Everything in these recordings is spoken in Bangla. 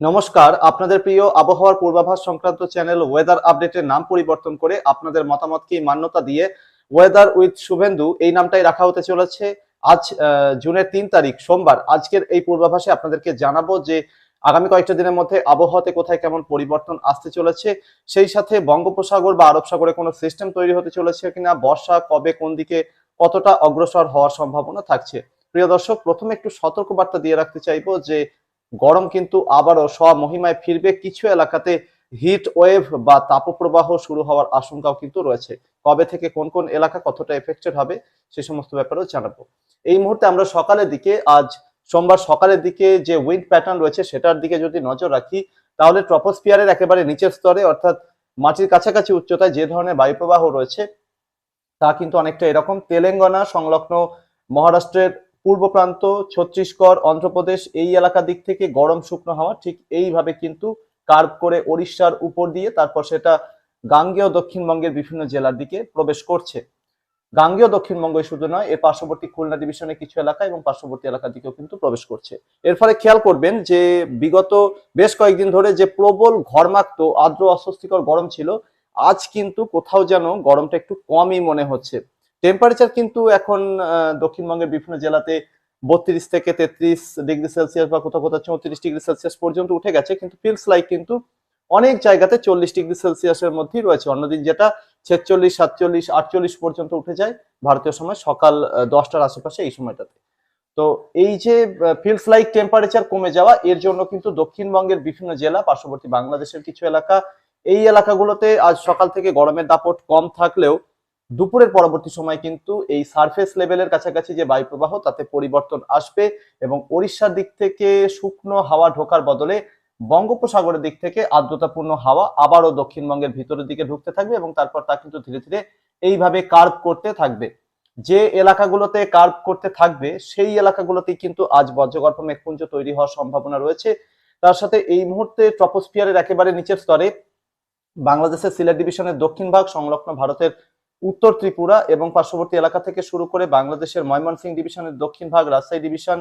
নমস্কার, আপনাদের প্রিয় আবহাওয়ার পূর্বাভাস সংক্রান্ত চ্যানেল ওয়েদার আপডেটের নাম পরিবর্তন করে আপনাদের মতামতকে মান্যতা দিয়ে ওয়েদার উইথ শুভেন্দু এই নামটাই রাখা হতে চলেছে। আজ জুনের তিন তারিখ, সোমবার, আজকের এই পূর্বাভাসে আপনাদেরকে জানাব যে আগামী কয়েকটা দিনের মধ্যে আবহাওয়াতে কোথায় কেমন পরিবর্তন আসতে চলেছে। সেই সাথে বঙ্গোপসাগর বা আরব সাগরে কোনো সিস্টেম তৈরি হতে চলেছে কিনা, বর্ষা কবে কোন দিকে কতটা অগ্রসর হওয়ার সম্ভাবনা থাকছে? প্রিয় দর্শক, প্রথমে একটু সতর্কবার্তা দিয়ে রাখতে চাইব যে গরম কিন্তু আবারও স্বমহিমায় ফিরবে। কিছু এলাকাতে হিট ওয়েভ বা তাপপ্রবাহ শুরু হওয়ার আশঙ্কাও কিন্তু রয়েছে। কবে থেকে কোন কোন এলাকা কতটা এফেক্টেড হবে সে সমস্ত ব্যাপারেও জানাব। এই মুহূর্তে আমরা সকালের দিকে, আজ সোমবার সকালের দিকে যে উইন্ড প্যাটার্ন রয়েছে সেটার দিকে যদি নজর রাখি, তাহলে ট্রপোস্ফিয়ারের একেবারে নিচের স্তরে অর্থাৎ মাটির কাছাকাছি উচ্চতায় যে ধরনের বায়ুপ্রবাহ রয়েছে, তা কিন্তু অনেকটা এরকম। তেলেঙ্গানা সংলগ্ন মহারাষ্ট্রের পূর্ব প্রান্ত, ছত্তিশগড়, অন্ধ্রপ্রদেশ এই এলাকার দিক থেকে গরম শুকনো হাওয়া, ঠিক এইভাবে কিন্তু কার্ভ করে ওড়িশার উপর দিয়ে তারপর সেটা গাঙ্গেয় দক্ষিণবঙ্গের বিভিন্ন জেলার দিকে প্রবেশ করছে। গাঙ্গেয় দক্ষিণবঙ্গ শুধু নয়, এর পার্শ্ববর্তী খুলনা ডিভিশনের কিছু এলাকা এবং পার্শ্ববর্তী এলাকার দিকেও কিন্তু প্রবেশ করছে। এর ফলে খেয়াল করবেন যে বিগত বেশ কয়েকদিন ধরে যে প্রবল ঘরমাক্ত, আর্দ্র, অস্বস্তিকর গরম ছিল, আজ কিন্তু কোথাও যেন গরমটা একটু কমই মনে হচ্ছে। টেম্পারেচার কিন্তু এখন দক্ষিণবঙ্গের বিভিন্ন জেলাতে বত্রিশ থেকে তেত্রিশ ডিগ্রি সেলসিয়াস বা কোথাও কোথাও চৌত্রিশ ডিগ্রি সেলসিয়াস পর্যন্ত উঠে গেছে, কিন্তু ফিলস লাইক কিন্তু অনেক জায়গাতে চল্লিশ ডিগ্রি সেলসিয়াসের মধ্যেই রয়েছে। অন্যদিন যেটা ছেচল্লিশ, সাতচল্লিশ, আটচল্লিশ পর্যন্ত উঠে যায়, ভারতীয় সময় সকাল দশটার আশেপাশে এই সময়টাতে। তো এই যে ফিলস লাইক টেম্পারেচার কমে যাওয়া, এর জন্য কিন্তু দক্ষিণবঙ্গের বিভিন্ন জেলা, পার্শ্ববর্তী বাংলাদেশের কিছু এলাকা, এই এলাকাগুলোতে আজ সকাল থেকে গরমের দাপট কম থাকলেও দুপুরের পরবর্তী সময় কিন্তু এই সারফেস লেভেলের কাছাকাছি যে বায়ুপ্রবাহ, তাতে পরিবর্তন আসবে এবং ওড়িশার দিক থেকে শুকনো হাওয়া ঢোকার বদলে বঙ্গোপসাগরের দিক থেকে আর্দ্রতাপূর্ণ হাওয়া আবারও দক্ষিণবঙ্গের ভিতরের দিকে ঢুকতে থাকবে এবং তারপর তা কিন্তু ধীরে ধীরে এইভাবে কার্ভ করতে থাকবে। যে এলাকাগুলোতে কার্ভ করতে থাকবে, সেই এলাকাগুলোতেই কিন্তু আজ বজ্রগর্ভ মেঘপুঞ্জ তৈরি হওয়ার সম্ভাবনা রয়েছে। তার সাথে এই মুহূর্তে ট্রপোস্ফিয়ারের একেবারে নিচের স্তরে বাংলাদেশের সিলেট ডিভিশনের দক্ষিণ ভাগ, সংলগ্ন ভারতের উত্তর ত্রিপুরা এবং পার্শ্ববর্তী এলাকা থেকে শুরু করে বাংলাদেশের ময়মনসিংহ ডিভিশনের দক্ষিণ ভাগ, রাজশাহী ডিভিশন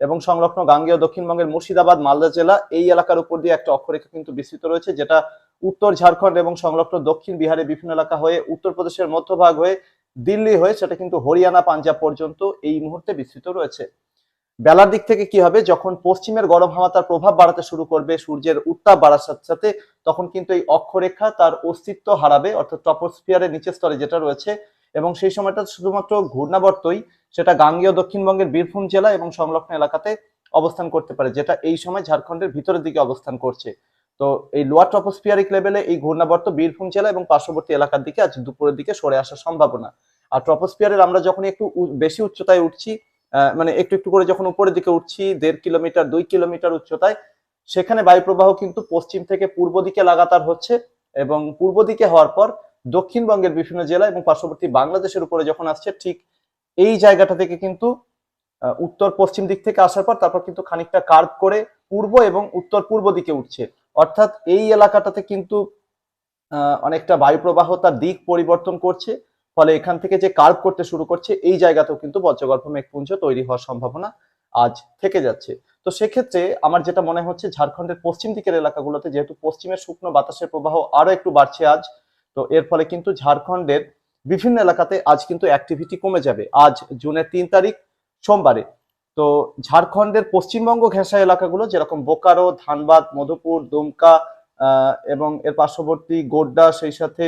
এবং সংলগ্ন গাঙ্গেয় দক্ষিণবঙ্গের মুর্শিদাবাদ, মালদা জেলা এই এলাকার উপর দিয়ে একটা অক্ষরেখা কিন্তু বিস্তৃত রয়েছে, যেটা উত্তর ঝাড়খণ্ড এবং সংলগ্ন দক্ষিণ বিহারে বিভিন্ন এলাকা হয়ে উত্তরপ্রদেশের মধ্যভাগ হয়ে দিল্লি হয়ে সেটা কিন্তু হরিয়ানা, পাঞ্জাব পর্যন্ত এই মুহূর্তে বিস্তৃত রয়েছে। বেলার দিক থেকে কি হবে? যখন পশ্চিমের গরম হাওয়া তার প্রভাব বাড়াতে শুরু করবে, সূর্যের উত্তাপ বাড়ার সাথে সাথে, তখন কিন্তু এই অক্ষরেখা তার অস্তিত্ব হারাবে, অর্থাৎ টপোস্ফিয়ারের নিচের স্তরে যেটা রয়েছে। এবং সেই সময়টা শুধুমাত্র ঘূর্ণাবর্তই, সেটা গাঙ্গেয় দক্ষিণবঙ্গের বীরভূম জেলা এবং সংলগ্ন এলাকাতে অবস্থান করতে পারে, যেটা এই সময় ঝাড়খণ্ডের ভিতরের দিকে অবস্থান করছে। তো এই লোয়ার ট্রপোস্ফিয়ারিক লেভেলে এই ঘূর্ণাবর্ত বীরভূম জেলা এবং পার্শ্ববর্তী এলাকার দিকে আজ দুপুরের দিকে সরে আসার সম্ভাবনা। আর ট্রপোস্ফিয়ারের আমরা যখন একটু বেশি উচ্চতায় উঠছি মানে একটু একটু করে যখন উপরের দিকে উঠছি, দেড় কিলোমিটার, দুই কিলোমিটার উচ্চতায়, সেখানে বায়ুপ্রবাহ কিন্তু পশ্চিম থেকে পূর্ব দিকে লাগাতার হচ্ছে এবং পূর্ব দিকে হওয়ার পর দক্ষিণবঙ্গের বিভিন্ন জেলা এবং পার্শ্ববর্তী বাংলাদেশের উপরে যখন আসছে, ঠিক এই জায়গাটা থেকে কিন্তু উত্তর পশ্চিম দিক থেকে আসার পর তারপর কিন্তু খানিকটা কার্ভ করে পূর্ব এবং উত্তর পূর্ব দিকে উঠছে। অর্থাৎ এই এলাকাটাতে কিন্তু অনেকটা বায়ুপ্রবাহ তার দিক পরিবর্তন করছে। ফলে এখান থেকে যে কার্ভ করতে শুরু করছে, এই জায়গাতেও কিন্তু বজ্রগর্ভ মেঘপুঞ্জ তৈরি হওয়ার সম্ভাবনা আজ থেকে যাচ্ছে। তো সেক্ষেত্রে আমার যেটা মনে হচ্ছে, ঝাড়খণ্ডের পশ্চিম দিকের এলাকাগুলোতে যেহেতু পশ্চিমের শুকনো বাতাসের প্রবাহ আরও একটু বাড়ছে আজ, তো এর ফলে কিন্তু ঝাড়খণ্ডের বিভিন্ন এলাকাতে আজ কিন্তু অ্যাক্টিভিটি কমে যাবে। আজ জুনের তিন তারিখ সোমবারে। তো ঝাড়খণ্ডের পশ্চিমবঙ্গ ঘেঁষা এলাকাগুলো যেরকম বোকারো, ধানবাদ, মধুপুর, দুমকা এবং এর পার্শ্ববর্তী গোড্ডা, সেই সাথে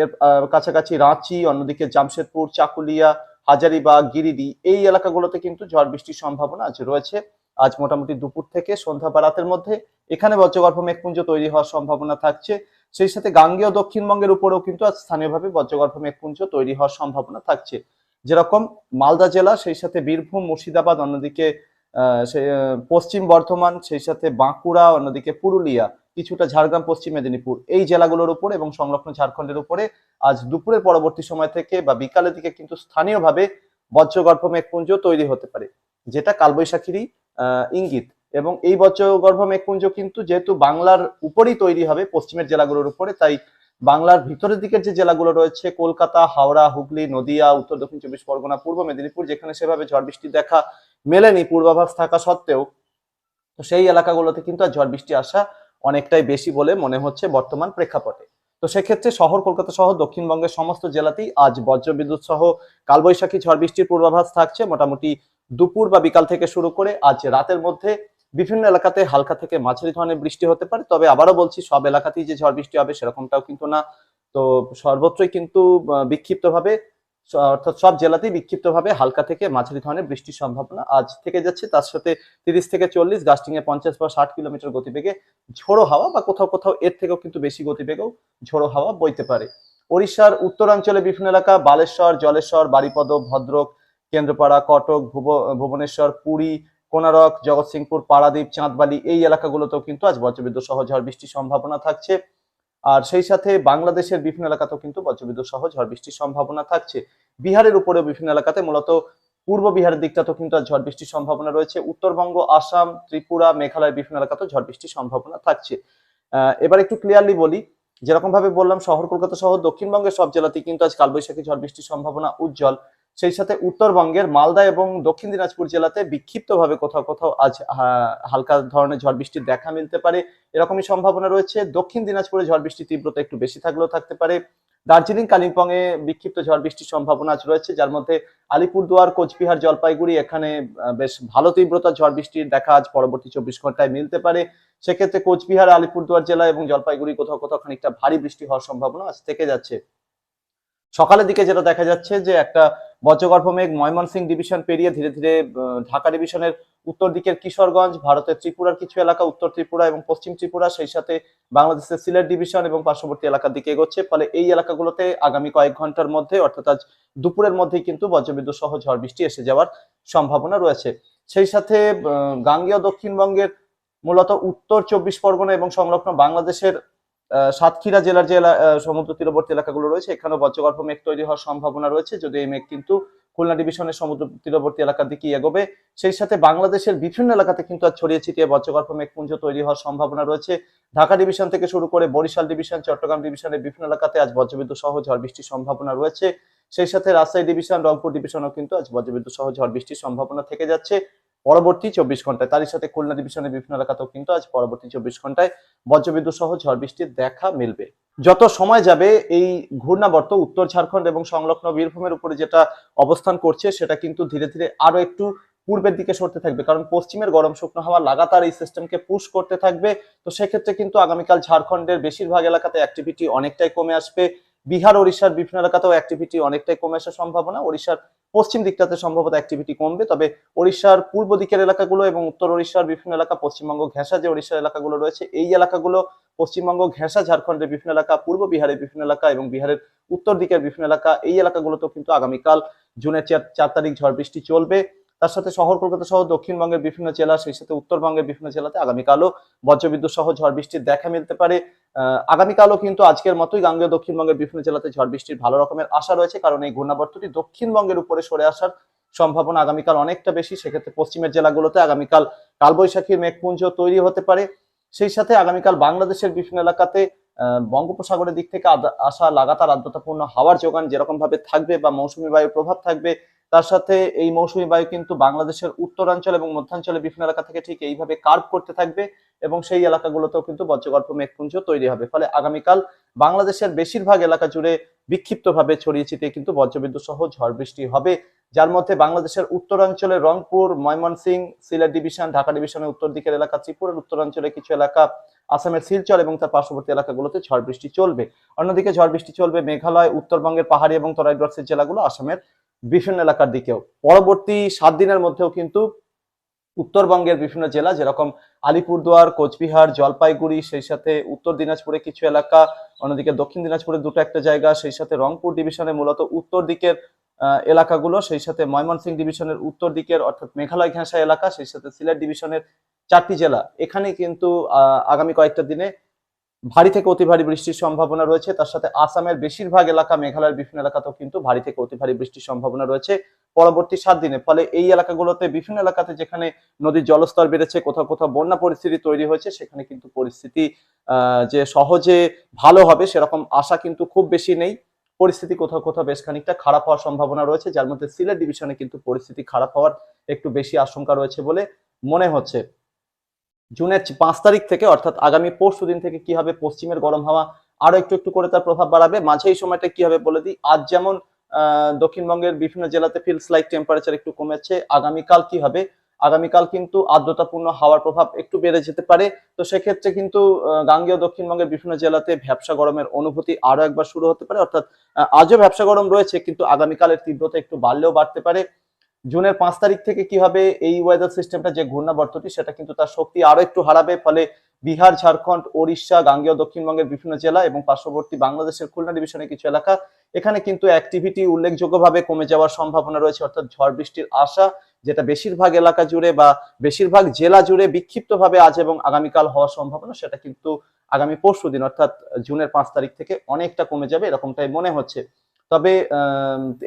এর কাছাকাছি রাঁচি, অন্যদিকে জামশেদপুর, চাকুলিয়া, হাজারিবাগ, গিরিডি এই এলাকাগুলোতে কিন্তু ঝড় বৃষ্টির সম্ভাবনা আজ রয়েছে। আজ মোটামুটি দুপুর থেকে সন্ধ্যা বা রাতের মধ্যে এখানে বজ্রগর্ভ মেঘপুঞ্জ তৈরি হওয়ার সম্ভাবনা থাকছে। সেই সাথে গাঙ্গেয় দক্ষিণবঙ্গের উপরেও কিন্তু আজ স্থানীয়ভাবে বজ্রগর্ভ মেঘপুঞ্জ তৈরি হওয়ার সম্ভাবনা থাকছে। যেরকম মালদা জেলা, সেই সাথে বীরভূম, মুর্শিদাবাদ, অন্যদিকে সে পশ্চিম বর্ধমান, সেই সাথে বাঁকুড়া, অন্যদিকে পুরুলিয়া, কিছুটা ঝাড়গ্রাম, পশ্চিম মেদিনীপুর। এই জেলাগুলোর উপর এবং সংলগ্ন ঝাড়খণ্ডের উপরে আজ দুপুরের পরবর্তী সময় থেকে বা বিকালের দিকে কিন্তু স্থানীয়ভাবে বজ্রগর্ভ মেঘপুঞ্জ তৈরি হতে পারে, যেটা কালবৈশাখীরই ইঙ্গিত। এবং এই বজ্রগর্ভ মেঘপুঞ্জ কিন্তু যেহেতু বাংলার উপরই তৈরি হবে, পশ্চিমের জেলাগুলোর উপরে, তাই বাংলার ভিতরের দিকের যে জেলাগুলো রয়েছে, কলকাতা, হাওড়া, হুগলি, নদিয়া, উত্তর, দক্ষিণ চব্বিশ পরগনা, পূর্ব মেদিনীপুর, যেখানে সেভাবে ঝড় বৃষ্টির দেখা মেলেনি, পূর্বাভাস থাকা সত্ত্বেও, তো সেই এলাকাগুলোতে কিন্তু আর ঝড় বৃষ্টি আসা অনেকটাই বেশি বলে মনে হচ্ছে বর্তমান প্রেক্ষাপটে। তো সেক্ষেত্রে শহর, কলকাতা সহ দক্ষিণবঙ্গের সমস্ত জেলাতেই আজ বজ্রবিদ্যুৎ সহ কালবৈশাখী ঝড় বৃষ্টির পূর্বাভাস থাকছে। মোটামুটি দুপুর বা বিকাল থেকে শুরু করে আজ রাতের মধ্যে বিভিন্ন এলাকাতে হালকা থেকে মাঝারি ধরনের বৃষ্টি হতে পারে, তবে আবারও বলছি, সব এলাকাতেই যে ঝড় বৃষ্টি হবে সেরকমটাও কিন্তু না। তো সর্বত্রই কিন্তু বিক্ষিপ্তভাবে অর্থাৎ সব জেলাতেই বিক্ষিপ্তভাবে হালকা থেকে মাঝারি ধরনের বৃষ্টির সম্ভাবনা আজ থেকে যাচ্ছে। তার সাথে তিরিশ থেকে চল্লিশ গাস্টিং এ পঞ্চাশ বা ষাট কিলোমিটার গতিবেগে ঝোড়ো হাওয়া বা কোথাও কোথাও এর থেকেও কিন্তু বেশি গতিবেগেও ঝোড়ো হাওয়া বইতে পারে। ওড়িশার উত্তরাঞ্চলে বিভিন্ন এলাকা, বালেশ্বর, জলেশ্বর, বারিপদ, ভদ্রক, কেন্দ্রপাড়া, কটক, ভুব- ভুবনেশ্বর, পুরী কোনারক জগৎসিংপুর পারাদ্বীপ, চাঁদবালি এই এলাকাগুলোতেও কিন্তু আজ বজ্রবিদ্যুৎ সহ ঝড় বৃষ্টির সম্ভাবনা থাকছে। আর সেই সাথে বাংলাদেশের বিভিন্ন এলাকাতেও কিন্তু বজ্রবিদ্যুৎ সহ ঝড় বৃষ্টির সম্ভাবনা থাকছে। বিহারের উপরেও বিভিন্ন এলাকাতে মূলত পূর্ব বিহারের দিকটাতেও কিন্তু আজ ঝড় বৃষ্টির সম্ভাবনা রয়েছে। উত্তরবঙ্গ, আসাম, ত্রিপুরা, মেঘালয়ের বিভিন্ন এলাকাতেও ঝড় বৃষ্টির সম্ভাবনা থাকছে। এবার একটু ক্লিয়ারলি বলি যেরকম ভাবে বললাম, শহর কলকাতা সহ দক্ষিণবঙ্গের সব জেলাতেই কিন্তু আজ কালবৈশাখী ঝড় বৃষ্টির সম্ভাবনা উজ্জ্বল। সেই সাথে উত্তরবঙ্গের মালদা এবং দক্ষিণ দিনাজপুর জেলাতে বিক্ষিপ্তভাবে কোথাও কোথাও আজ হালকা ধরনের ঝড় বৃষ্টির দেখা মিলতে পারে। এরকমই সম্ভাবনা রয়েছে। দক্ষিণ দিনাজপুরে ঝড় বৃষ্টির তীব্রতা একটু বেশি থাকলেও থাকতে পারে। দার্জিলিং কালিম্পং এ বিক্ষিপ্ত ঝড় বৃষ্টির সম্ভাবনা আজ রয়েছে, যার মধ্যে আলিপুরদুয়ার, কোচবিহার, জলপাইগুড়ি এখানে বেশ ভালো তীব্রতা ঝড় বৃষ্টির দেখা আজ পরবর্তী চব্বিশ ঘন্টায় মিলতে পারে। সেক্ষেত্রে কোচবিহার, আলিপুরদুয়ার জেলা এবং জলপাইগুড়ি কোথাও কোথাও খানিকটা ভারী বৃষ্টি হওয়ার সম্ভাবনা আজ থেকে যাচ্ছে। সকালের দিকে যেটা দেখা যাচ্ছে যে একটা বজ্রগর্ভ মেঘ ময়মনসিং ডিভিশন পেরিয়ে ধীরে ধীরে ঢাকা ডিভিশনের উত্তর দিকের কিশোরগঞ্জ, ভারতের ত্রিপুরার কিছু এলাকা উত্তর ত্রিপুরা এবং পশ্চিম ত্রিপুরা, সেই সাথে বাংলাদেশের সিলেট ডিভিশন এবং পার্শ্ববর্তী এলাকার দিকে এগোচ্ছে। ফলে এই এলাকাগুলোতে আগামী কয়েক ঘণ্টার মধ্যে, অর্থাৎ আজ দুপুরের মধ্যেই কিন্তু বজ্রবিদ্যুৎ সহ ঝড় বৃষ্টি এসে যাওয়ার সম্ভাবনা রয়েছে। সেই সাথে গাঙ্গেয় দক্ষিণবঙ্গের মূলত উত্তর চব্বিশ পরগনা এবং সংলগ্ন বাংলাদেশের সাতক্ষীরা জেলার যে সমুদ্র তীরবর্তী এলাকাগুলো রয়েছে, এখানেও বজ্রগর্ভ মেঘ তৈরি হওয়ার সম্ভাবনা রয়েছে। যদি এই মেঘ কিন্তু খুলনা ডিভিশনের সমুদ্র তীরবর্তী এলাকার দিকে এগোবে, সেই সাথে বাংলাদেশের বিভিন্ন এলাকাতে কিন্তু আজ ছড়িয়ে ছিটিয়ে বজ্রগর্ভ মেঘপুঞ্জ তৈরি হওয়ার সম্ভাবনা রয়েছে। ঢাকা ডিভিশন থেকে শুরু করে বরিশাল ডিভিশন, চট্টগ্রাম ডিভিশনের বিভিন্ন এলাকাতে আজ বজ্রবিদ্যুৎ সহ ঝড় বৃষ্টির সম্ভাবনা রয়েছে। সেই সাথে রাজশাহী ডিভিশন, রংপুর ডিভিশনও কিন্তু আজ বজ্রবিদ্যুৎ সহ ঝড় বৃষ্টির সম্ভাবনা থেকে যাচ্ছে। পরবর্তী চব্বিশ ঘন্টায়। তারই সাথে খুলনা ডিভিশনের বিভিন্ন এলাকাতেও কিন্তু আজ পরবর্তী চব্বিশ ঘন্টায় বজ্রবিদ্যুৎ সহ ঝড় বৃষ্টির দেখা মিলবে। যত সময় যাবে, এই ঘূর্ণাবর্ত উত্তর ঝাড়খণ্ড এবং সংলগ্ন বীরভূমের উপরে যেটা অবস্থান করছে, সেটা কিন্তু ধীরে ধীরে আরও একটু পূর্বের দিকে সরতে থাকবে। কারণ পশ্চিমের গরম শুকনো হাওয়া লাগাতার এই সিস্টেমকে পুশ করতে থাকবে। তো সেক্ষেত্রে কিন্তু আগামীকাল ঝাড়খণ্ডের বেশিরভাগ এলাকাতে অ্যাক্টিভিটি অনেকটাই কমে আসবে। বিহার, ওড়িশার বিভিন্ন এলাকাতেও অ্যাক্টিভিটি অনেকটাই কমে আসার সম্ভাবনা। ওড়িশার পশ্চিম দিকটাতে সম্ভবত অ্যাক্টিভিটি কমবে, তবে ওড়িশার পূর্ব দিকের এলাকাগুলো এবং উত্তর ওড়িশার বিভিন্ন এলাকা, পশ্চিমবঙ্গ ঘেঁষা যে ওড়িশার এলাকাগুলো রয়েছে, এই এলাকাগুলো পশ্চিমবঙ্গ ঘেঁষা, ঝাড়খণ্ডের বিভিন্ন এলাকা, পূর্ব বিহারের বিভিন্ন এলাকা এবং বিহারের উত্তর দিকের বিভিন্ন এলাকা, এই এলাকাগুলোতেও কিন্তু আগামীকাল জুনের চার তারিখ ঝড় বৃষ্টি চলবে। তার সাথে শহর কলকাতা সহ দক্ষিণবঙ্গের বিভিন্ন জেলা, সেই সাথে উত্তরবঙ্গের বিভিন্ন জেলাতে আগামীকালও বজ্রবিদ্যুৎ সহ ঝড় বৃষ্টির দেখা মিলতে পারে। আগামীকালও কিন্তু আজকের মতোই গাঙ্গেয় দক্ষিণবঙ্গের বিভিন্ন জেলাতে ঝড় বৃষ্টির ভালো রকমের আশা রয়েছে, কারণ এই ঘূর্ণাবর্তটি দক্ষিণবঙ্গের উপরে সরে আসার সম্ভাবনা আগামীকাল অনেকটা বেশি। সেক্ষেত্রে পশ্চিমের জেলাগুলোতে আগামীকাল কালবৈশাখীর মেঘপুঞ্জ তৈরি হতে পারে। সেই সাথে আগামীকাল বাংলাদেশের বিভিন্ন এলাকাতে বঙ্গোপসাগরের দিক থেকে আসা লাগাতার আর্দ্রতাপূর্ণ হাওয়ার যোগান যেরকম ভাবে থাকবে বা মৌসুমী বায়ুর প্রভাব থাকবে, তার সাথে এই মৌসুমী বায়ু কিন্তু বাংলাদেশের উত্তরাঞ্চল এবং মধ্যাঞ্চলের বিভিন্ন এলাকা থেকে ঠিক এইভাবে কার্ভ করতে থাকবে এবং সেই এলাকাগুলোতেও কিন্তু বজ্রগল্প মেঘপুঞ্জ তৈরি হবে। ফলে আগামীকাল বাংলাদেশের বেশিরভাগ এলাকা জুড়ে বিক্ষিপ্তভাবে ছড়িয়ে ছিটিয়ে কিন্তু বজ্রবিদ্যুৎ সহ ঝড় বৃষ্টি হবে। যার মধ্যে বাংলাদেশের উত্তরাঞ্চলে রংপুর ময়মনসিং সিলেট ডিভিশন, ঢাকা ডিভিশনের উত্তর দিকের এলাকা, ত্রিপুরার উত্তরাঞ্চলে কিছু এলাকা আসামের শিলচর এবং তার পার্শ্ববর্তী এলাকাগুলোতে ঝড় বৃষ্টি চলবে। অন্যদিকে ঝড় বৃষ্টি চলবে মেঘালয়, উত্তরবঙ্গের পাহাড়ি এবং তরাইগড়সের জেলাগুলো, আসামের বিভিন্ন এলাকার দিকেও। পরবর্তী সাত দিনের মধ্যেও কিন্তু উত্তরবঙ্গের বিভিন্ন জেলা, যেরকম আলিপুরদুয়ার, কোচবিহার, জলপাইগুড়ি, সেই সাথে উত্তর দিনাজপুরে কিছু এলাকা, অন্যদিকে দক্ষিণ দিনাজপুরে দুটো একটা জায়গা, সেই সাথে রংপুর ডিভিশনে মূলত উত্তর দিকের এলাকাগুলো, সেই সাথে ময়মনসিংহ ডিভিশনের উত্তর দিকের, অর্থাৎ মেঘালয় ঘেঁষা এলাকা, সেই সাথে সিলেট ডিভিশনের চারটি জেলা। এখানে কিন্তু আগামী কয়েকটা দিনে ভারী থেকে অতি ভারী বৃষ্টির সম্ভাবনা রয়েছে। তার সাথে আসামের বেশিরভাগ এলাকা, মেঘালয়ের বিভিন্ন এলাকাতেও কিন্তু ভারী থেকে অতি ভারী বৃষ্টির সম্ভাবনা রয়েছে পরবর্তী সাত দিনে। ফলে এই এলাকাগুলোতে, বিভিন্ন এলাকাতে যেখানে নদীর জলস্তর বেড়েছে, কোথাও কোথাও বন্যা পরিস্থিতি তৈরি হয়েছে, সেখানে কিন্তু পরিস্থিতি যে সহজে ভালো হবে সেরকম আশা কিন্তু খুব বেশি নেই। পরিস্থিতি কোথাও কোথাও বেশ খানিকটা খারাপ হওয়ার সম্ভাবনা রয়েছে, যার মধ্যে সিলেট ডিভিশনে কিন্তু পরিস্থিতি খারাপ হওয়ার একটু বেশি আশঙ্কা রয়েছে বলে মনে হচ্ছে। জুনের পাঁচ তারিখ থেকে, অর্থাৎ আগামী পরশু দিন থেকে কি হবে, পশ্চিমের গরম হাওয়া আরও একটু একটু করে তার প্রভাব বাড়াবে। মাঝে এই সময়টা কি হবে বলে দিই, আজ যেমন দক্ষিণবঙ্গের বিভিন্ন জেলাতে ফিলস লাইক টেম্পারেচার একটু কমেছে, আগামীকাল কি হবে? আগামীকাল কিন্তু আর্দ্রতাপূর্ণ হাওয়ার প্রভাব একটু বেড়ে যেতে পারে। তো সেক্ষেত্রে কিন্তু গাঙ্গেয় দক্ষিণবঙ্গের বিভিন্ন জেলাতে ভ্যাবসা গরমের অনুভূতি আরও একবার শুরু হতে পারে। অর্থাৎ আজও ভ্যাবসা গরম রয়েছে, কিন্তু আগামীকালের তীব্রতা একটু বাড়লেও বাড়তে পারে। জুনের পাঁচ তারিখ থেকে কি হবে এই ওয়েদার সিস্টেমটা যে ঘূর্ণাবর্তটি, সেটা কিন্তু তার শক্তি আরও একটু হারাবে। ফলে বিহার, ঝাড়খণ্ড, ওড়িশা, গাঙ্গেয়, দক্ষিণবঙ্গের বিভিন্ন জেলা এবং পার্শ্ববর্তী বাংলাদেশের খুলনা ডিভিশনের কিছু এলাকা, এখানে কিন্তু অ্যাক্টিভিটি উল্লেখযোগ্যভাবে কমে যাওয়ার সম্ভাবনা রয়েছে, অর্থাৎ ঝড় বৃষ্টির আশা, যেটা বেশিরভাগ এলাকা জুড়ে বা বেশিরভাগ জেলা জুড়ে বিক্ষিপ্তভাবে আজ এবং আগামীকাল হওয়ার সম্ভাবনা, সেটা কিন্তু আগামী পরশু দিন, অর্থাৎ জুনের পাঁচ তারিখ থেকে অনেকটা কমে যাবে, এরকমটাই মনে হচ্ছে। তবে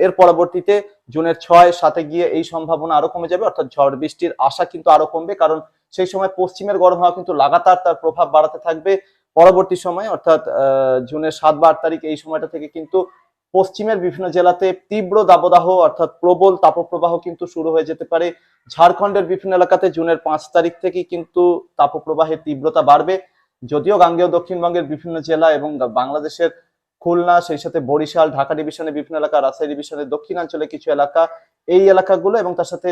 এর পরবর্তীতে জুনের ছয় সাথে গিয়ে এই সম্ভাবনা আরও কমে যাবে, অর্থাৎ ঝড় বৃষ্টির আশা কিন্তু আরও কমবে, কারণ সেই সময় পশ্চিমের গরম হাওয়া কিন্তু লাগাতার তার প্রভাব বাড়াতে থাকবে পরবর্তী সময়, অর্থাৎ জুনের সাত বা আট তারিখ এই সময়টা থেকে কিন্তু পশ্চিমের বিভিন্ন জেলাতে তীব্র দাবদাহ, অর্থাৎ প্রবল তাপপ্রবাহ কিন্তু শুরু হয়ে যেতে পারে। ঝাড়খণ্ডের বিভিন্ন এলাকাতে জুনের পাঁচ তারিখ থেকে কিন্তু তাপপ্রবাহের তীব্রতা বাড়বে। যদিও গাঙ্গেয় দক্ষিণবঙ্গের বিভিন্ন জেলা এবং বাংলাদেশের খুলনা, সেই সাথে বরিশাল, ঢাকা ডিভিশনের বিভিন্ন এলাকা, রাজশাহী ডিভিশনের দক্ষিণাঞ্চলে কিছু এলাকা, এই এলাকাগুলো এবং তার সাথে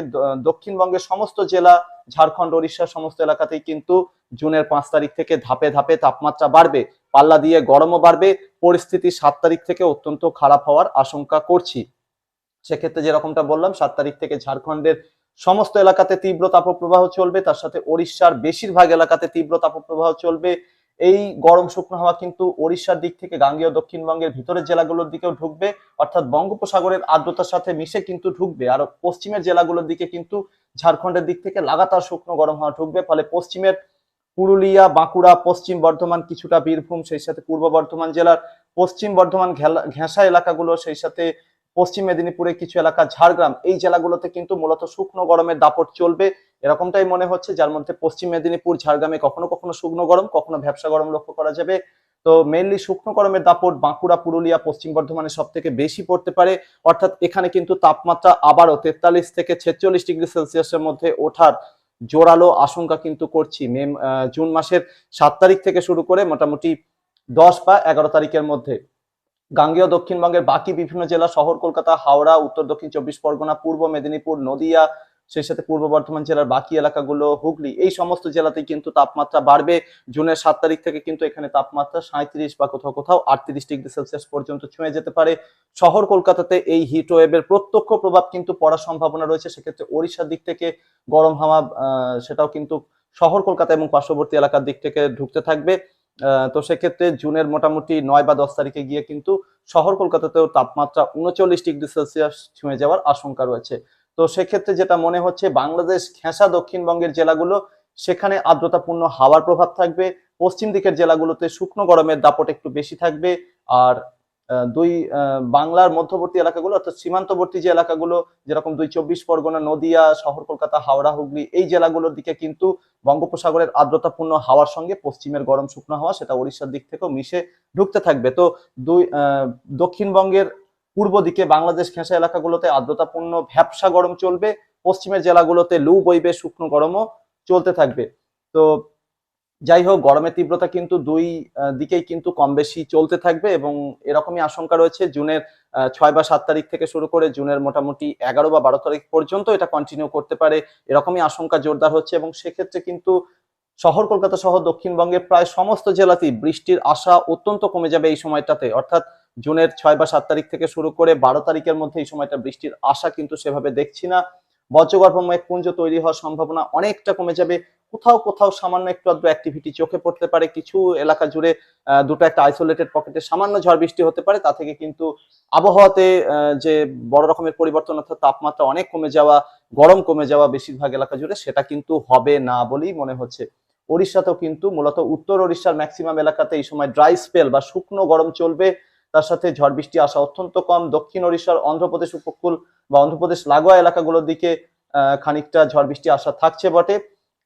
দক্ষিণবঙ্গের সমস্ত জেলা, ঝাড়খণ্ড ওড়িশার সমস্ত এলাকাতেই কিন্তু জুনের পাঁচ তারিখ থেকে ধাপে ধাপে তাপমাত্রা বাড়বে। পাল্লা দিয়ে গরমও বাড়বে, পরিস্থিতি সাত তারিখ থেকে অত্যন্ত খারাপ হওয়ার আশঙ্কা করছি। সেক্ষেত্রে যেরকমটা বললাম, সাত তারিখ থেকে ঝাড়খণ্ডের সমস্ত এলাকাতে তীব্র তাপপ্রবাহ চলবে, তার সাথে ওড়িশার বেশিরভাগ এলাকাতে তীব্র তাপপ্রবাহ চলবে। এই গরম শুকনো হাওয়া কিন্তু ওড়িশার দিক থেকে গাঙ্গেয় দক্ষিণবঙ্গের ভিতরের জেলাগুলোর দিকেও ঢুকবে, অর্থাৎ বঙ্গোপসাগরের আর্দ্রতার সাথে মিশে কিন্তু ঢুকবে। আর পশ্চিমের জেলাগুলোর দিকে কিন্তু ঝাড়খণ্ডের দিক থেকে লাগাতার শুকনো গরম হাওয়া ঢুকবে, ফলে পশ্চিমের পুরুলিয়া, বাঁকুড়া, পশ্চিম বর্ধমান কিছুটা বীরভূম, সেই সাথে পূর্ব বর্ধমান জেলার পশ্চিম বর্ধমান ঘেঁষা এলাকাগুলো, সেই সাথে পশ্চিম মেদিনীপুরের কিছু এলাকা, ঝাড়গ্রাম, এই জেলাগুলোতে কিন্তু মূলত শুকনো গরমের দাপট চলবে। এরকমটাই মনে হচ্ছে, যার মধ্যে পশ্চিম মেদিনীপুর, ঝাড়গ্রামে কখনো কখনো শুকনো গরম, কখনো ভ্যাবসা গরম লক্ষ্য করা যাবে। তো মেইনলি শুকনো গরমের দাপট বাঁকুড়া, পুরুলিয়া, পশ্চিম বর্ধমানে সব থেকে বেশি পড়তে পারে। অর্থাৎ এখানে কিন্তু তাপমাত্রা আবারও তেতাল্লিশ থেকে ছেচল্লিশ ডিগ্রি সেলসিয়াসের মধ্যে ওঠার জোরালো আশঙ্কা কিন্তু করছি। মে জুন মাসের সাত তারিখ থেকে শুরু করে মোটামুটি দশ বা এগারো তারিখের মধ্যে। গাঙ্গেয় দক্ষিণবঙ্গের বাকি বিভিন্ন জেলা, শহর কলকাতা, হাওড়া, উত্তর দক্ষিণ চব্বিশ পরগনা, পূর্ব মেদিনীপুর, নদিয়া সেই সাথে পূর্ব বর্ধমান জেলার বাকি এলাকাগুলো, হুগলি, এই সমস্ত জেলাতেই কিন্তু তাপমাত্রা বাড়বে। জুনের সাত তারিখ থেকে কিন্তু এখানে তাপমাত্রা সাঁত্রিশ বা কোথাও কোথাও আটত্রিশ ডিগ্রি সেলসিয়াস পর্যন্ত ছুঁয়ে যেতে পারে। শহর কলকাতাতে এই হিট ওয়েভের প্রত্যক্ষ প্রভাব কিন্তু পড়ার সম্ভাবনা রয়েছে। সেক্ষেত্রে ওড়িশার দিক থেকে গরম হাওয়া সেটাও কিন্তু শহর কলকাতা এবং পার্শ্ববর্তী এলাকার দিক থেকে ঢুকতে থাকবে। তো সেক্ষেত্রে জুনের মোটামুটি নয় বা দশ তারিখে গিয়ে কিন্তু শহর কলকাতাতেও তাপমাত্রা উনচল্লিশ ডিগ্রি সেলসিয়াস ছুঁয়ে যাওয়ার আশঙ্কা রয়েছে। তো সেক্ষেত্রে যেটা মনে হচ্ছে, বাংলাদেশ ঘেঁষা দক্ষিণবঙ্গের জেলাগুলো, সেখানে আর্দ্রতাপূর্ণ হাওয়ার প্রভাব থাকবে। পশ্চিম দিকের জেলাগুলোতে শুকনো গরমের দাপট একটু বেশি থাকবে। আর দুই বাংলার মধ্যবর্তী এলাকাগুলো অর্থাৎ সীমান্তবর্তী যে এলাকাগুলো, যেরকম দুই চব্বিশ পরগনা, নদিয়া, শহর কলকাতা, হাওড়া, হুগলি, এই জেলাগুলোর দিকে কিন্তু বঙ্গোপসাগরের আর্দ্রতাপূর্ণ হাওয়ার সঙ্গে পশ্চিমের গরম শুকনো হাওয়া সেটা ওড়িশার দিক থেকেও মিশে ঢুকতে থাকবে। তো দুই দক্ষিণবঙ্গের পূর্ব দিকে বাংলাদেশ ঘেঁষা এলাকাগুলোতে আর্দ্রতাপূর্ণ ভ্যাবসা গরম চলবে, পশ্চিমের জেলাগুলোতে লু বইবে শুকনো গরমও চলতে থাকবে। তো যাই হোক, গরমের তীব্রতা কিন্তু দুই দিকেই কিন্তু কম বেশি চলতে থাকবে এবং এরকমই আশঙ্কা রয়েছে জুনের ছয় বা সাত তারিখ থেকে শুরু করে জুনের মোটামুটি এগারো বা বারো তারিখ পর্যন্ত এটা কন্টিনিউ করতে পারে, এরকমই আশঙ্কা জোরদার হচ্ছে এবং সেক্ষেত্রে কিন্তু শহর কলকাতা সহ দক্ষিণবঙ্গের প্রায় সমস্ত জেলাতেই বৃষ্টির আশা অত্যন্ত কমে যাবে এই সময়টাতে। অর্থাৎ জুনের ছয় বা সাত তারিখ থেকে শুরু করে বারো তারিখের মধ্যে এই সময়টা বৃষ্টির আশা কিন্তু সেভাবে দেখছি না। বজ্রগর্ভ মেঘপুঞ্জ তৈরি হওয়ার সম্ভাবনা অনেকটা কমে যাবে। কোথাও কোথাও সামান্য একটু আদ্র অ্যাক্টিভিটি চোখে পড়তে পারে। কিছু এলাকা জুড়ে দুটো একটা আইসোলেটেড পকেটে সামান্য ঝড় বৃষ্টি হতে পারে। তা থেকে কিন্তু আবহাওয়াতে যে বড় রকমের পরিবর্তন অর্থাৎ তাপমাত্রা অনেক কমে যাওয়া, গরম কমে যাওয়া বেশিরভাগ এলাকা জুড়ে সেটা কিন্তু হবে না বলেই মনে হচ্ছে। ওড়িশাতেও কিন্তু মূলত উত্তর ওড়িশার ম্যাক্সিমাম এলাকাতে এই সময় ড্রাই স্পেল বা শুকনো গরম চলবে। তার সাথে ঝড় বৃষ্টি আসা অত্যন্ত কম। দক্ষিণ ওড়িশার অন্ধ্রপ্রদেশ উপকূল বা অন্ধ্রপ্রদেশ লাগোয়া এলাকাগুলোর দিকে খানিকটা ঝড় বৃষ্টি আসা থাকছে বটে।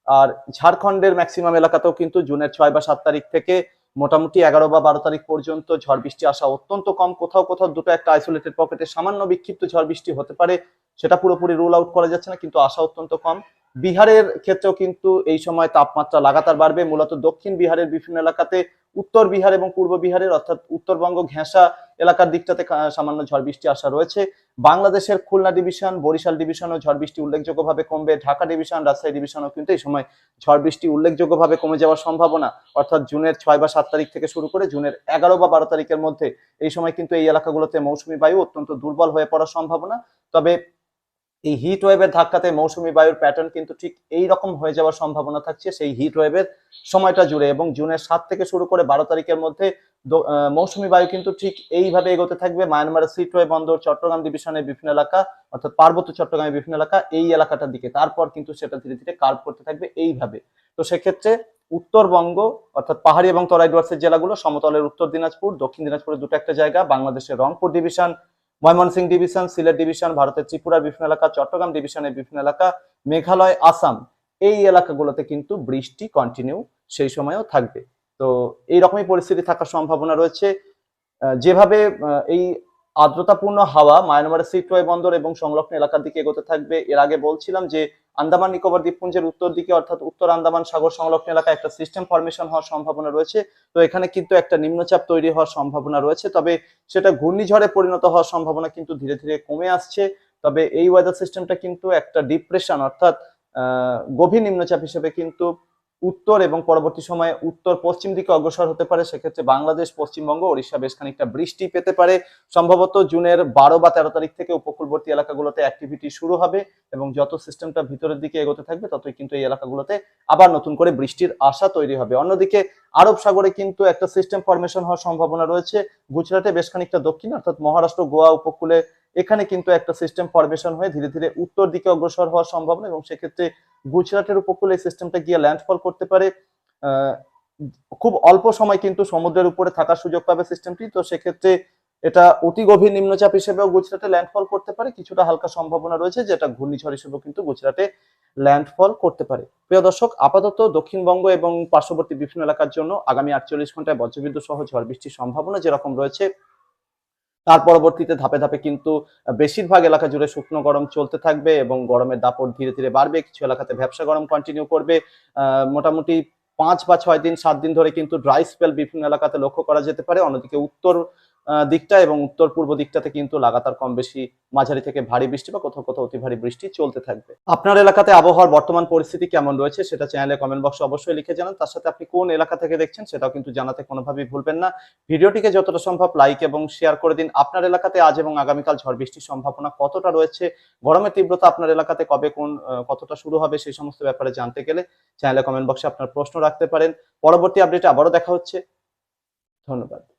আর ঝাড়খণ্ডের ম্যাক্সিমাম এলাকাতেও কিন্তু জুনের ছয় বা সাত তারিখ থেকে মোটামুটি এগারো বা বারো তারিখ পর্যন্ত ঝড় বৃষ্টি আসা অত্যন্ত কম। কোথাও কোথাও দুটো একটা আইসোলেটেড পকেটে সামান্য বিক্ষিপ্ত ঝড় বৃষ্টি হতে পারে, সেটা পুরোপুরি রুল আউট করা যাচ্ছে না, কিন্তু আসা অত্যন্ত কম। বিহারের ক্ষেত্রেও কিন্তু এই সময় তাপমাত্রা লাগাতার বাড়বে। মূলত দক্ষিণ বিহারের বিভিন্ন এলাকাতে উত্তর বিহার এবং পূর্ব বিহারের, অর্থাৎ উত্তরবঙ্গ ঘেঁষা এলাকার দিকটাতে সামান্য ঝড় বৃষ্টি আসা রয়েছে। বাংলাদেশের খুলনা ডিভিশন বরিশাল ডিভিশনও ঝড় বৃষ্টি উল্লেখযোগ্যভাবে কমবে। ঢাকা ডিভিশন রাজশাহী ডিভিশনও কিন্তু এই সময় ঝড় বৃষ্টি উল্লেখযোগ্যভাবে কমে যাওয়ার সম্ভাবনা। অর্থাৎ জুনের ছয় বা সাত তারিখ থেকে শুরু করে জুনের এগারো বা বারো তারিখের মধ্যে এই সময় কিন্তু এই এলাকাগুলোতে মৌসুমী বায়ু অত্যন্ত দুর্বল হয়ে পড়ার সম্ভাবনা। তবে এই হিট ওয়েভের ধাক্কাতে মৌসুমী বায়ুর প্যাটার্ন কিন্তু ঠিক এই রকম হয়ে যাওয়ার সম্ভাবনা থাকছে সেই হিট ওয়েভের সময়টা জুড়ে এবং জুনের সাত থেকে শুরু করে বারো তারিখের মধ্যে আহ, বায়ু কিন্তু ঠিক এইভাবে এগোতে থাকবে। মায়ানমারের সিটওয়ে বন্দর চট্টগ্রাম ডিভিশনের বিভিন্ন এলাকা অর্থাৎ পার্বত্য চট্টগ্রামের বিভিন্ন এলাকা এই এলাকাটার দিকে। তারপর কিন্তু সেটা ধীরে ধীরে কার্ভ করতে থাকবে এইভাবে। তো সেক্ষেত্রে উত্তরবঙ্গ অর্থাৎ পাহাড়ি এবং তরাই ডুয়ার্সের জেলাগুলো সমতলের উত্তর দিনাজপুর দক্ষিণ দিনাজপুরের দুটো একটা জায়গা বাংলাদেশের Rangpur division Mymensingh division, Sylhet division, ভারতের ত্রিপুরার বিভিন্ন এলাকা, চট্টগ্রাম ডিভিশনের বিভিন্ন এলাকা, মেঘালয়, আসাম, এই এলাকাগুলোতে কিন্তু বৃষ্টি কন্টিনিউ সেই সময়ও থাকবে। তো এই রকমই পরিস্থিতি থাকার সম্ভাবনা রয়েছে। যেভাবে এই আর্দ্রতাপূর্ণ হাওয়া মায়ানমারের সিটওয়ে বন্দর এবং সংলগ্ন এলাকার দিকে এগোতে থাকবে, এর আগে বলছিলাম যে আন্দামান নিকোবর দ্বীপপুঞ্জের উত্তর দিকে, অর্থাৎ উত্তর আন্দামান সাগর সংলগ্ন এলাকায় একটা সিস্টেম ফরমেশন হওয়ার সম্ভাবনা রয়েছে। তো এখানে কিন্তু একটা নিম্নচাপ তৈরি হওয়ার সম্ভাবনা রয়েছে, তবে সেটা ঘূর্ণিঝড়ে পরিণত হওয়ার সম্ভাবনা কিন্তু ধীরে ধীরে কমে আসছে। তবে এই ওয়েদার সিস্টেমটা কিন্তু একটা ডিপ্রেশন অর্থাৎ গভীর নিম্নচাপ হিসেবে কিন্তু উত্তর এবং পরবর্তী সময়ে উত্তর পশ্চিম দিকে অগ্রসর হতে পারে, সেক্ষেত্রে বাংলাদেশ, পশ্চিমবঙ্গ, ওড়িশা বেশ খানিকটা বৃষ্টি পেতে পারে। সম্ভবত জুনের বারো বা তেরো তারিখ থেকে উপকূলবর্তী এলাকাগুলোতে অ্যাক্টিভিটি শুরু হবে এবং যত সিস্টেমটা ভিতরের দিকে এগোতে থাকবে, ততই কিন্তু এই এলাকাগুলোতে আবার নতুন করে বৃষ্টির আশা তৈরি হবে। অন্যদিকে আরব সাগরে কিন্তু একটা সিস্টেম ফরমেশন হওয়ার সম্ভাবনা রয়েছে। গুজরাটে বেশ খানিকটা দক্ষিণ, অর্থাৎ মহারাষ্ট্র, গোয়া উপকূলে এখানে কিন্তু একটা সিস্টেম ফরমেশন হয়ে ধীরে ধীরে উত্তর দিকে অগ্রসর হওয়ার সম্ভাবনা এবং সেক্ষেত্রে গুজরাটের উপকূলে সিস্টেমটা গিয়ে ল্যান্ডফল করতে পারে খুব অল্প সময় কিন্তু সমুদ্রের উপরে থাকার সুযোগ পাবে সিস্টেমটি তো সেক্ষেত্রে এটা অতি গভীর নিম্নচাপ হিসেবেও গুজরাটে ল্যান্ডফল করতে পারে। কিছুটা হালকা সম্ভাবনা রয়েছে যেটা ঘূর্ণিঝড় হিসেবেও কিন্তু গুজরাটে ল্যান্ডফল করতে পারে। প্রিয় দর্শক, আপাতত দক্ষিণবঙ্গ এবং পার্শ্ববর্তী বিভিন্ন এলাকার জন্য আগামী আটচল্লিশ ঘন্টায় বজ্রবিদ্যুৎ সহ ঝড় বৃষ্টির সম্ভাবনা যেরকম রয়েছে তার পরবর্তীতে ধাপে ধাপে কিন্তু বেশিরভাগ এলাকা জুড়ে শুকনো গরম চলতে থাকবে এবং গরমের দাপট ধীরে ধীরে বাড়বে, কিছু এলাকাতে ব্যবসা গরম কন্টিনিউ করবে। মোটামুটি পাঁচ বা ছয় দিন, সাত দিন ধরে কিন্তু ড্রাই স্পেল বিভিন্ন এলাকাতে লক্ষ্য করা যেতে পারে। অন্যদিকে উত্তর দিকটা এবং উত্তর পূর্ব দিকটাতে কিন্তু লাগাতার কম বেশি মাঝারি থেকে ভারী বৃষ্টি বা কোথাও কোথাও অতি ভারী বৃষ্টি চলতে থাকবে। আপনার এলাকাতে আবহাওয়ার বর্তমান পরিস্থিতি কেমন রয়েছে সেটা চ্যানেলে কমেন্ট বক্সে অবশ্যই লিখে জানান। তার সাথে আপনি কোন এলাকা থেকে দেখছেন সেটাও কিন্তু জানাতে কোনোভাবেই ভুলবেন না। ভিডিওটিকে যতটা সম্ভব লাইক এবং শেয়ার করে দিন। আপনার এলাকাতে আজ এবং আগামীকাল ঝড় বৃষ্টির সম্ভাবনা কতটা রয়েছে? গরমের তীব্রতা আপনার এলাকাতে কবে কোন কতটা শুরু হবে সেই সমস্ত ব্যাপারে জানতে গেলে চ্যানেলে কমেন্ট বক্সে আপনার প্রশ্ন রাখতে পারেন। পরবর্তী আপডেটে আবারও দেখা হচ্ছে। ধন্যবাদ।